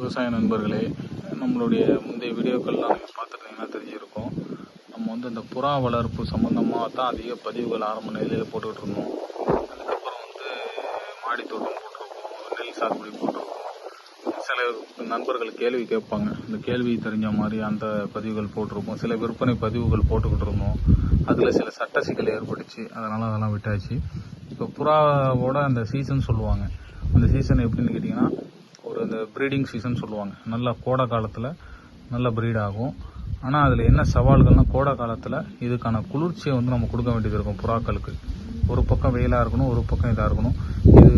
விவசாய நண்பர்களே நம்மளுடைய முந்தைய வீடியோக்கள்லாம் நீங்கள் பார்த்துருந்தீங்கன்னா தெரிஞ்சிருக்கும். நம்ம வந்து இந்த புறா வளர்ப்பு சம்மந்தமாக தான் அதிக பதிவுகள் ஆரம்ப நிலையில் போட்டுக்கிட்டு இருந்தோம். அதுக்கப்புறம் வந்து மாடி தோட்டம் போட்டிருக்கோம் நெல் சாகுபடி போட்டிருக்கோம். சில நண்பர்கள் கேள்வி கேட்பாங்க. இந்த கேள்வி தெரிஞ்ச மாதிரி அந்த பதிவுகள் போட்டிருப்போம் சில விற்பனை பதிவுகள் போட்டுக்கிட்டு இருந்தோம். அதில் சில சட்ட சிக்கல் ஏற்பட்டுச்சு. அதனால் அதெல்லாம் விட்டாச்சு. இப்போ புறாவோட அந்த சீசன் சொல்லுவாங்க. அந்த சீசன் எப்படின்னு கேட்டிங்கன்னா ஒரு இந்த ப்ரீடிங் சீசன் சொல்லுவாங்க. நல்லா கோடை காலத்தில் நல்ல ப்ரீட் ஆகும். ஆனால் அதில் என்ன சவால்கள்னா கோடை காலத்தில் இதுக்கான குளிர்ச்சியை வந்து நம்ம கொடுக்க வேண்டியது இருக்கும் புறாக்களுக்கு. ஒரு பக்கம் வெயிலாக இருக்கணும் ஒரு பக்கம் இதாக இருக்கணும். இது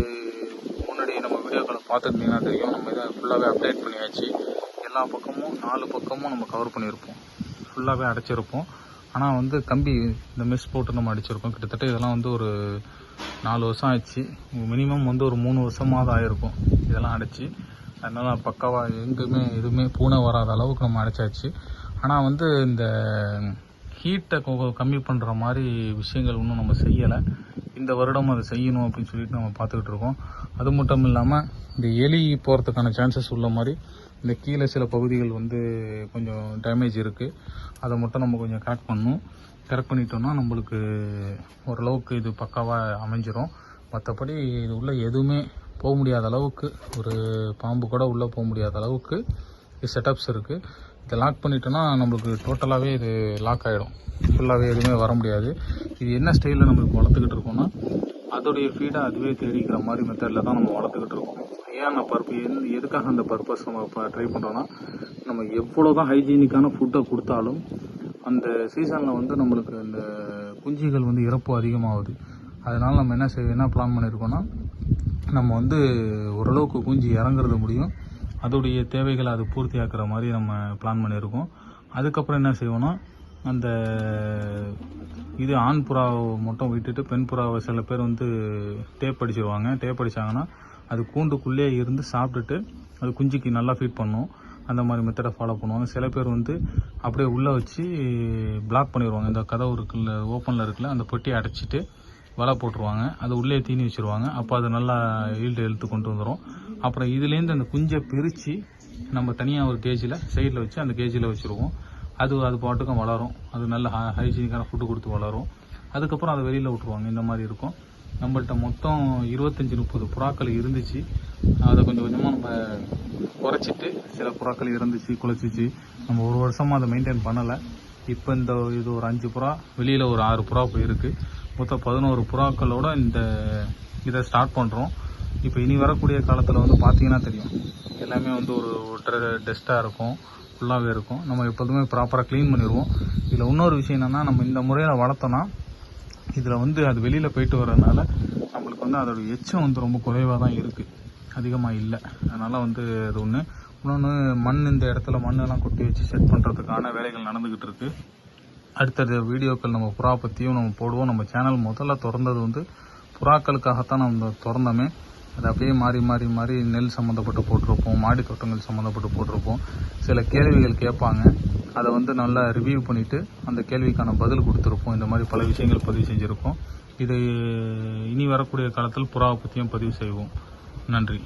முன்னாடி நம்ம வீடியோக்களை பார்த்துருந்தீங்கன்னா தெரியும். நம்ம இதை ஃபுல்லாகவே அப்டேட் பண்ணியாச்சு. எல்லா பக்கமும் நாலு பக்கமும் நம்ம கவர் பண்ணியிருப்போம். ஃபுல்லாகவே அடைச்சிருப்போம். ஆனால் வந்து கம்பி இந்த மெஸ் போட்டு நம்ம அடிச்சிருக்கோம். கிட்டத்தட்ட இதெல்லாம் வந்து ஒரு நாலு வருஷம் ஆயிடுச்சு. மினிமம் வந்து ஒரு மூணு வருஷமாவது ஆயிருக்கும். இதெல்லாம் அடைச்சி. அதனால் பக்காவாக எங்குமே எதுவுமே பூனை வராத அளவுக்கு நம்ம அடைச்சாச்சு. ஆனால் வந்து இந்த ஹீட்டை கம்மி பண்ணுற மாதிரி விஷயங்கள் இன்னும் நம்ம செய்யலை. இந்த வருடம் அதை செய்யணும் அப்படின்னு சொல்லிட்டு நம்ம பார்த்துக்கிட்டு இருக்கோம். அது மட்டும் இல்லாமல் இந்த எலி போகிறதுக்கான சான்சஸ் உள்ள மாதிரி இந்த கீழே சில பகுதிகள் வந்து கொஞ்சம் டேமேஜ் இருக்குது அதை மட்டும் நம்ம கொஞ்சம் கரெக்ட் பண்ணணும் கரெக்ட் பண்ணிட்டோம்னா நம்மளுக்கு ஓரளவுக்கு இது பக்காவாக அமைஞ்சிரும். மற்றபடி இது உள்ள எதுவுமே போக முடியாத அளவுக்கு ஒரு பாம்பு கூட உள்ளே போக முடியாத அளவுக்கு செட்டப்ஸ் இருக்குது இதை லாக் பண்ணிட்டோன்னா நம்மளுக்கு டோட்டலாகவே இது லாக் ஆகிடும் ஃபுல்லாகவே எதுவுமே வர முடியாது. இது என்ன ஸ்டைலில் நம்மளுக்கு வளர்த்துக்கிட்டு இருக்கோம்னா அதோடைய ஃபீடை அதுவே தேடிக்கிற மாதிரி மெத்தடில் தான் நம்ம வளர்த்துக்கிட்டு இருக்கோம். ஏன் அந்த பர்ப்பு எந்த எதுக்காக அந்த பர்பஸ் நம்ம இப்போ ட்ரை பண்ணுறோன்னா நம்ம எவ்வளோ தான் ஹைஜீனிக்கான ஃபுட்டை கொடுத்தாலும் அந்த சீசனில் வந்து நம்மளுக்கு அந்த குஞ்சுகள் வந்து இறப்பு அதிகமாகுது. அதனால் நம்ம என்ன செய்ய என்ன பிளான் பண்ணியிருக்கோன்னா நம்ம வந்து ஓரளவுக்கு குஞ்சு இறங்குறது முடியும். அதோடைய தேவைகளை அது பூர்த்தி ஆக்குற மாதிரி நம்ம பிளான் பண்ணியிருக்கோம். அதுக்கப்புறம் என்ன செய்வோம்னா அந்த இது ஆண் புறாவை மட்டும் விட்டுட்டு பெண் புறாவை சில பேர் வந்து டேப் அடிச்சிருவாங்க. டேப் அடிச்சாங்கன்னா அது கூண்டுக்குள்ளேயே இருந்து சாப்பிட்டுட்டு அது குஞ்சுக்கு நல்லா ஃபீட் பண்ணும். அந்த மாதிரி மெத்தடை ஃபாலோ பண்ணுவாங்க. சில பேர் வந்து அப்படியே உள்ளே வச்சு பிளாக் பண்ணிடுவாங்க இந்த கதவு இருக்குல்ல ஓப்பனில் இருக்குல்ல அந்த பொட்டியை அடைச்சிட்டு வலை போட்டுருவாங்க. அது உள்ளே தீனி வச்சுருவாங்க. அப்போ அது நல்லா ஈல்டு எழுத்து கொண்டு வந்துடும் அப்புறம் இதுலேருந்து அந்த குஞ்சை பிரித்து நம்ம தனியாக ஒரு கேஜில் சைடில் வச்சு அந்த கேஜில் வச்சுருவோம். அது அது பாட்டுக்கும் வளரும். அது நல்ல ஹைஜீனிக்கான ஃபுட்டு கொடுத்து வளரும். அதுக்கப்புறம் அதை வெளியில் விட்ருவாங்க இந்த மாதிரி இருக்கும். நம்மள்கிட்ட மொத்தம் இருபத்தஞ்சி முப்பது புறாக்கள் இருந்துச்சு. அதை கொஞ்சம் கொஞ்சமாக நம்ம குறைச்சிட்டு சில புறாக்கள் இருந்துச்சு குலைச்சிச்சு. நம்ம ஒரு வருஷமாக அதை மெயின்டைன் பண்ணலை. இப்போ இந்த இது ஒரு அஞ்சு புறா வெளியில் ஒரு ஆறு புறா போயிருக்கு. மொத்தம் பதினோரு புறாக்களோட இந்த இதை ஸ்டார்ட் பண்ணுறோம் இப்போ இனி வரக்கூடிய காலத்தில் வந்து பார்த்தீங்கன்னா தெரியும். எல்லாமே வந்து ஒரு டெஸ்ட்டாக இருக்கும். ஃபுல்லாகவே இருக்கும். நம்ம எப்போதுமே ப்ராப்பராக க்ளீன் பண்ணிடுவோம். இதில் இன்னொரு விஷயம் என்னென்னா நம்ம இந்த முறையில் வளர்த்தோன்னா இதில் வந்து அது வெளியில் போயிட்டு வர்றதுனால நம்மளுக்கு வந்து அதோட எச்சம் வந்து ரொம்ப குறைவாக தான் இருக்குது அதிகமாக இல்லை. அதனால் வந்து அது ஒன்று இன்னொன்று மண் இந்த இடத்துல மண்ணெல்லாம் கொட்டி வச்சு செட் பண்ணுறதுக்கான வேலைகள் நடந்துக்கிட்டு இருக்குது அடுத்தடுத்த வீடியோக்கள் நம்ம புறா பற்றியும் நம்ம போடுவோம். நம்ம சேனல் முதல்ல திறந்தது வந்து புறாக்களுக்காகத்தான் நம்ம திறந்தோமே. அது அப்படியே மாறி மாறி மாறி நெல் சம்மந்தப்பட்டு போட்டிருப்போம். மாடி தோட்டங்கள் சம்மந்தப்பட்டு போட்டிருப்போம். சில கேள்விகள் கேட்பாங்க. அதை வந்து நல்லா ரிவ்யூ பண்ணிவிட்டு அந்த கேள்விக்கான பதில் கொடுத்துருப்போம். இந்த மாதிரி பல விஷயங்கள் பதிவு செஞ்சுருக்கோம். இது இனி வரக்கூடிய காலத்தில் புறாவை பற்றியும் பதிவு செய்வோம். நன்றி.